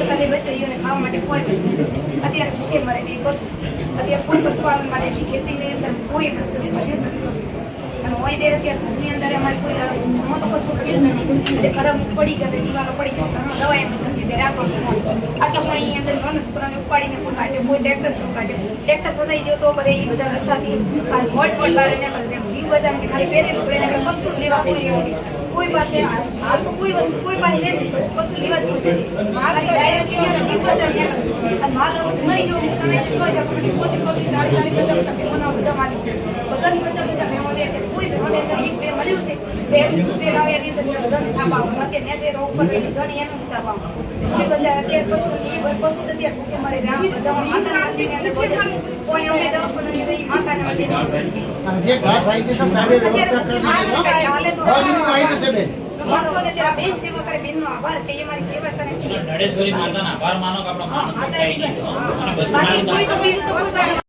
ટકાની બચાવીઓને ખાવા માટે કોઈ નથી. અત્યારે ભૂખે મરે નહીં પશુ. અત્યારે કોઈ પશુપાલન માટેની ખેતીની અંદર કોઈ નથી નથી પશુ. અને હોય તે અત્યારે ઘરની અંદર અમારે કોઈ તો કશું હતું નથી. એટલે ખરાબ પડી જતે દિવાલો પડી જાય. ઘરમાં દવા એમ નથી. ત્યારે રાખવાનું આટલા પણ એની અંદર વનસ્પતિને ઉપાડીને કોઈ કાઢે, કોઈ ટ્રેક્ટર થ્રુ કાઢે. ટ્રેક્ટર પોતાઈ ગયો તો બધા એ બધા રસાથી આ મોટ મોટ બારે નીકળે દીવ બધા ખાલી પહેરેલું પહેરે આપણે વસ્તુ લેવા કોઈ નહીં કોઈ પાસે હાલ તો કોઈ વસ્તુ, કોઈ પાસે કશું કશું લેવા જ નથી. ખાલી ડાયરેક્ટ અને મરી હું તને જ પોતે પોતે મહેમાનો બધા મારી બધાની પચાસ પચાસ મહેમાનો એટલે કોઈ મહેમાન અંદર એક બે મળ્યું છે બે તે લાવ્યા ની અંદર બધાને થાપાવું અત્યારે ને તે રોગ પર બધાને એનું ચાપાવું કોઈ બધા અત્યારે પશુ ની પશુ તો અત્યારે ભૂખે મરે રામ બધા માતા મંદિરની અંદર કોઈ અમે દવાખાને મંદિર જે ખાસ આવી છે સાહેબે હાલે તો ફોજની આવી બેન માણસો ને ત્યારે બેન સેવા કરે બેનનો આભાર કે એ મારી સેવા કરે. ધડેશ્વરી માતાના આભાર માનો કે આપણો માણસ કોઈ તો બીજું તો કોઈ